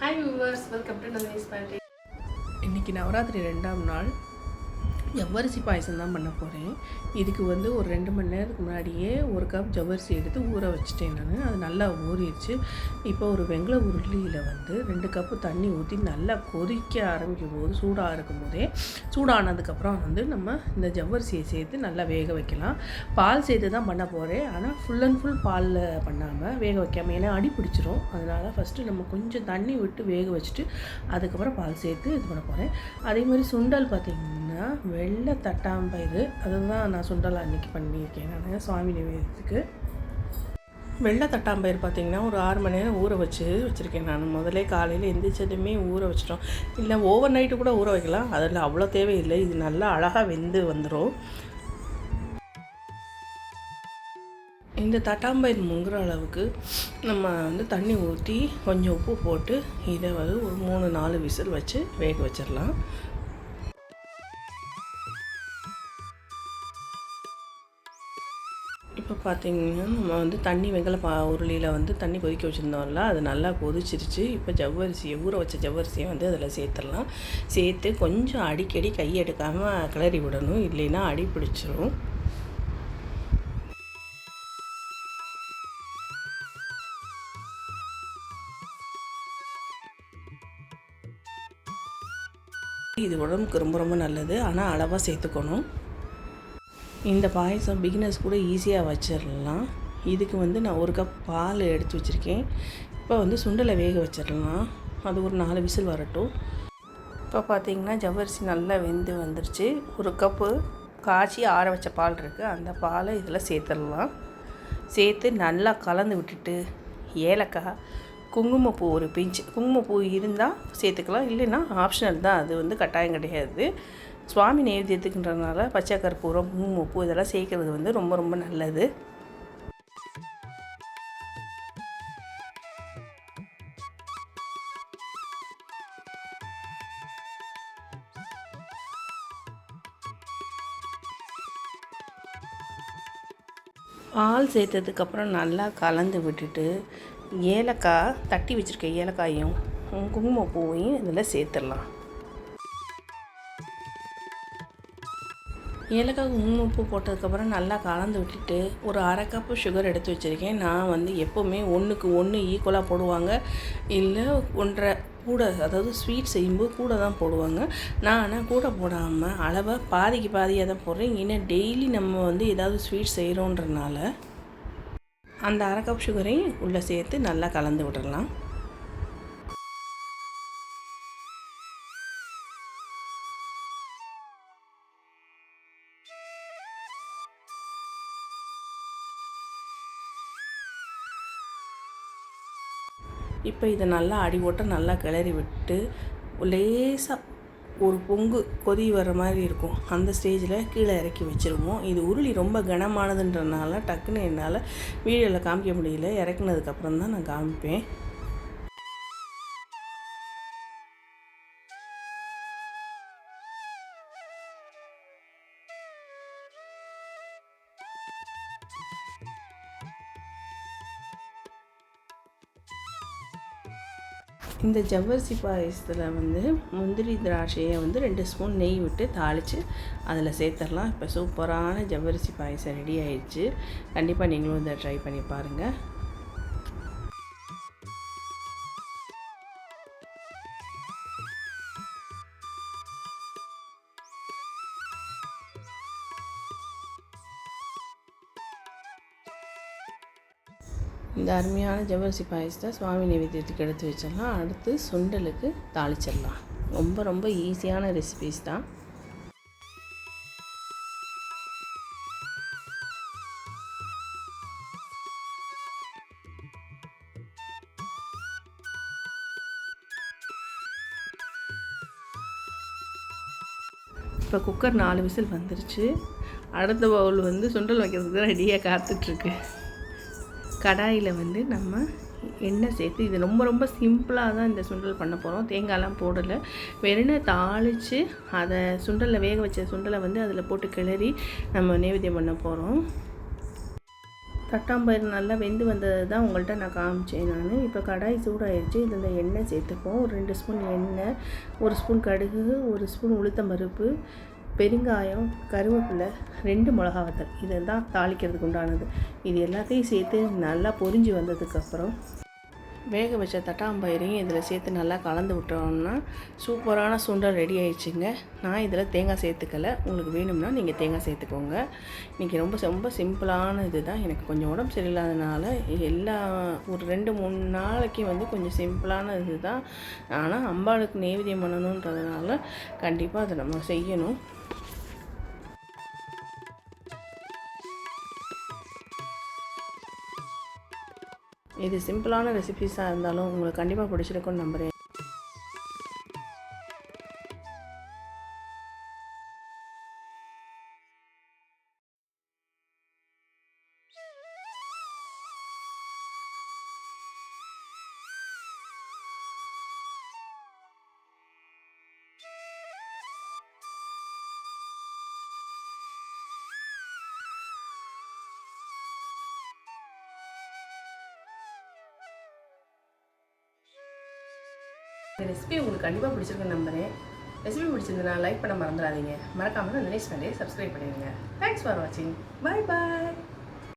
Hi viewers welcome to Nandini's party இன்றைக்கி நவராத்திரி ரெண்டாம் நாள். ஜவ்வரிசி பாயசம் தான் பண்ண போகிறேன் இதுக்கு வந்து ஒரு ரெண்டு மணி நேரத்துக்கு முன்னாடியே ஒரு கப் ஜவ்வரிசி எடுத்து ஊற வச்சுட்டேன் நான். அது நல்லா ஊறிடுச்சு. இப்போ ஒரு வெங்கல உருளியில் வந்து ரெண்டு கப்பு தண்ணி ஊற்றி நல்லா கொதிக்க ஆரம்பிக்கும் போது சூடாக இருக்கும் போதே சூடானதுக்கப்புறம் வந்து நம்ம இந்த ஜவ்வரிசியை சேர்த்து நல்லா வேக வைக்கலாம். பால் சேர்த்து தான் பண்ண போகிறேன் ஆனால் ஃபுல் அண்ட் ஃபுல் பாலில் பண்ணாமல் வேக வைக்காமல் ஏன்னா அடி பிடிச்சிரும். அதனால் ஃபஸ்ட்டு நம்ம கொஞ்சம் தண்ணி விட்டு வேக வச்சுட்டு அதுக்கப்புறம் பால் சேர்த்து இது பண்ண போகிறேன் அதே மாதிரி சுண்டல் பார்த்திங்கன்னா வெள்ளை தட்டாம்பயிறு அதுதான் நான் சுண்டலா அன்றைக்கி பண்ணியிருக்கேன் நான் சுவாமி நிவேதத்துக்கு. வெள்ளை தட்டாம்பயிறு பார்த்திங்கன்னா ஒரு ஆறு மணி நேரம் ஊற வச்சு வச்சுருக்கேன் நான். முதலே காலையில் எந்திரிச்சதுமே ஊற வச்சிட்டோம். இல்லை ஓவர் நைட்டு கூட ஊற வைக்கலாம். அதில் அவ்வளோ தேவையில்லை. இது நல்லா அழகாக வெந்து வந்துடும் இந்த தட்டாம்பயிர் முங்குற அளவுக்கு நம்ம வந்து தண்ணி ஊற்றி கொஞ்சம் உப்பு போட்டு இதை வந்து ஒரு மூணு நாலு விசில் வச்சு வேக வச்சிடலாம். பார்த்திங்கன்னா நம்ம வந்து தண்ணி வெங்கல பா உருளியில் வந்து தண்ணி கொதிக்க வச்சுருந்தோம்ல அது நல்லா கொதிச்சிருச்சு. இப்போ ஜவ்வரிசியை ஊற வச்ச ஜவ்வரிசியை வந்து அதில் சேர்த்துடலாம். சேர்த்து கொஞ்சம் அடிக்கடி கை எடுக்காமல் கிளறி விடணும். இல்லைன்னா அடி பிடிச்சிரும். இது உடம்புக்கு ரொம்ப ரொம்ப நல்லது. ஆனால் அளவாக சேர்த்துக்கணும். இந்த பாயசம் பிகினர்ஸ் கூட ஈஸியாக வச்சிடலாம் இதுக்கு வந்து நான் ஒரு கப் பால் எடுத்து வச்சுருக்கேன். இப்போ வந்து சுண்டலை வேக வச்சிடலாம் அது ஒரு நாலு விசில் வரட்டும். இப்போ பார்த்தீங்கன்னா ஜவ்வரிசி நல்லா வெந்து வந்துருச்சு. ஒரு கப்பு காய்ச்சி ஆற வச்ச பால் இருக்குது அந்த பாலை இதில் சேர்த்துடலாம். சேர்த்து நல்லா கலந்து விட்டுட்டு ஏலக்காய் குங்குமப்பூ ஒரு பிஞ்சு. குங்குமப்பூ இருந்தால் சேர்த்துக்கலாம். இல்லைன்னா ஆப்ஷனல் தான். அது வந்து கட்டாயம் கிடையாது. சுவாமி நைவேத்தியத்துக்குன்றதுனால பச்சை கற்பூரம் குங்குமப்பூ இதெல்லாம் சேர்க்குறது வந்து ரொம்ப ரொம்ப நல்லது. பால் சேர்த்ததுக்கப்புறம் நல்லா கலந்து விட்டுட்டு ஏலக்காய் தட்டி வச்சுருக்க ஏலக்காயும் குங்குமப்பூவையும் இதில் சேர்த்துடலாம். ஏலக்காய் உப்பு போட்டதுக்கப்புறம் நல்லா கலந்து விட்டுட்டு ஒரு அரை கப்பு சுகர் எடுத்து வச்சுருக்கேன். நான் வந்து எப்போவுமே ஒன்றுக்கு ஒன்று ஈக்குவலாக போடுவாங்க. இல்லை ஒன்றரை கூட அதாவது ஸ்வீட் செய்யும்போது கூட தான் போடுவாங்க. நான் ஆனால் கூட போடாமல் அளவை பாதிக்கு பாதியாக தான் போடுறேன். ஏன்னா டெய்லி நம்ம வந்து ஏதாவது ஸ்வீட் செய்கிறோன்றனால அந்த அரை கப் சுகரையும் உள்ளே சேர்த்து நல்லா கலந்து விடலாம் இப்போ இதை நல்லா அடி ஓட்ட நல்லா கிளறி விட்டு லேசாக ஒரு பொங்கு கொதி வர மாதிரி இருக்கும். அந்த ஸ்டேஜில் கீழே இறக்கி வச்சுருவோம். இது உருளி ரொம்ப கனமானதுன்றனால டக்குன்னு என்னால் வீடியோவில் காமிக்க முடியல. இறக்குனதுக்கப்புறம் தான் நான் காமிப்பேன். இந்த ஜவ்வரிசி பாயசத்தில் வந்து முந்திரி திராட்சையை வந்து ரெண்டு ஸ்பூன் நெய் விட்டு தாளித்து அதில் சேர்த்துடலாம். இப்போ சூப்பரான ஜவ்வரிசி பாயசம் ரெடி ஆயிடுச்சு. கண்டிப்பாக நீங்களும் இதை ட்ரை பண்ணி பாருங்கள் இந்த அருமையான ஜவ்வரிசி பாயசத்தை சுவாமி நைவேத்தியத்துக்கு எடுத்து வச்சிடலாம். அடுத்து சுண்டலுக்கு தாளிச்சிடலாம். ரொம்ப ரொம்ப ஈஸியான ரெசிபிஸ் தான். இப்போ குக்கர் நாலு விசில் வந்துருச்சு. அடுத்த பவுல் வந்து சுண்டல் வைக்கிறதுக்கு தான் ரெடியாக காத்துட்ருக்கு கடாயில் வந்து நம்ம எண்ணெய் சேர்த்து இது ரொம்ப ரொம்ப சிம்பிளாக தான் இந்த சுண்டல் பண்ண போகிறோம் தேங்காய்லாம் போடலை. வெறுனை தாளித்து அதை சுண்டலில் வேக வச்ச சுண்டலை வந்து அதில் போட்டு கிளறி நம்ம நைவேத்தியம் பண்ண போகிறோம் தட்டாம்பயிறு நல்லா வெந்து வந்தது தான் உங்கள்கிட்ட நான் காமிச்சேன் நான். இப்போ கடாய் சூடாயிடுச்சு இதில் எண்ணெய் சேர்த்துப்போம். ஒரு ரெண்டு ஸ்பூன் எண்ணெய் ஒரு ஸ்பூன் கடுகு ஒரு ஸ்பூன் உளுத்தம்பருப்பு பெருங்காயம் கருவேப்பிலை ரெண்டு மிளகா வத்தல் இதை தான் தாளிக்கிறதுக்கு உண்டானது. இது எல்லாத்தையும் சேர்த்து நல்லா பொரிஞ்சு வந்ததுக்கப்புறம் வேக வச்ச தட்டாம்பயிரையும் இதில் சேர்த்து நல்லா கலந்து விட்டோம்னா சூப்பரான சுண்டல் ரெடி ஆயிடுச்சுங்க. நான் இதில் தேங்காய் சேர்த்துக்கல. உங்களுக்கு வேணும்னா நீங்கள் தேங்காய் சேர்த்துக்கோங்க. இன்றைக்கி ரொம்ப ரொம்ப சிம்பிளான இது தான் எனக்கு கொஞ்சம் உடம்பு சரியில்லாதனால எல்லா ஒரு ரெண்டு மூணு நாளைக்கு வந்து கொஞ்சம் சிம்பிளான இது தான் ஆனால் அம்பாளுக்கு நெய்வேதியம் பண்ணணுன்றதுனால கண்டிப்பாக அதை நம்ம செய்யணும். இது சிம்பிளான ரெசிபீஸாக இருந்தாலும் உங்களுக்கு கண்டிப்பாக பிடிச்சிருக்குன்னு நம்புகிறேன் இந்த ரெசிபி உங்களுக்கு கண்டிப்பாக பிடிச்சிருக்குன்னு நம்புகிறேன் ரெசிபி பிடிச்சிருந்தனா லைக் பண்ண மறந்துடாதீங்க. மறக்காமல் இந்த நெக்ஸ்ட் சண்டே சப்ஸ்கிரைப் பண்ணிடுங்க. தேங்க்ஸ் ஃபார் வாட்சிங் பாய் பாய்